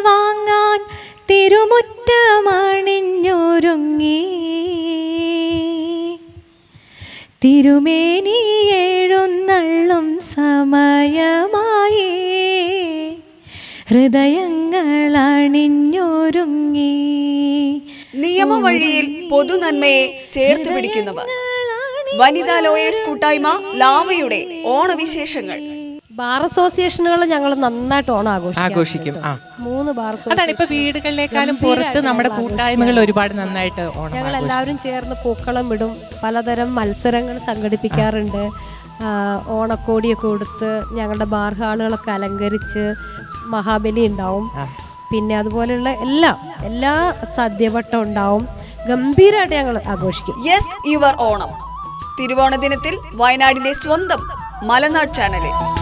വാങ്ങാൻ തിരുമുറ്റമണിഞ്ഞൊരുങ്ങി തിരുമേനി എഴുന്നള്ളും സമയമായി. ഹൃദയങ്ങൾ അണിഞ്ഞൊരുങ്ങി. നിയമവഴിയിൽ പൊതുനന്മയെ ചേർത്ത് പിടിക്കുന്നവർ. വനിതാ ലോയേഴ്സ് കൂട്ടായ്മ ലാവയുടെ ഓണവിശേഷങ്ങൾ. ബാർ അസോസിയേഷനുകൾ ഞങ്ങൾ നന്നായിട്ട് ഓണം ആഘോഷിക്കും ആഘോഷിക്കും. ആ. മൂന്ന് ബാർ അതാണ് ഇപ്പൊ വീടുകളിലേക്കാളും പുറത്ത് നമ്മുടെ കൂട്ടായ്മകൾ ഒരുപാട് നന്നായിട്ട് ഓണം ഞങ്ങൾ എല്ലാവരും ചേർന്ന് പൂക്കളം ഇടും. പലതരം മത്സരങ്ങൾ സംഘടിപ്പിക്കാറുണ്ട്. ഓണക്കോടിയൊക്കെ കൊടുത്ത് ഞങ്ങളുടെ ബാർ ഹാളുകളൊക്കെ അലങ്കരിച്ച് മഹാബലി ഉണ്ടാവും. പിന്നെ അതുപോലെയുള്ള എല്ലാ എല്ലാ സദ്യവട്ടം ഉണ്ടാവും. ഗംഭീരമായിട്ട് ഞങ്ങൾ ആഘോഷിക്കും. Yes your Onam. തിരുവോണ ദിനത്തിൽ വയനാടിന്റെ സ്വന്തം മലനാട് ചാനലിൽ.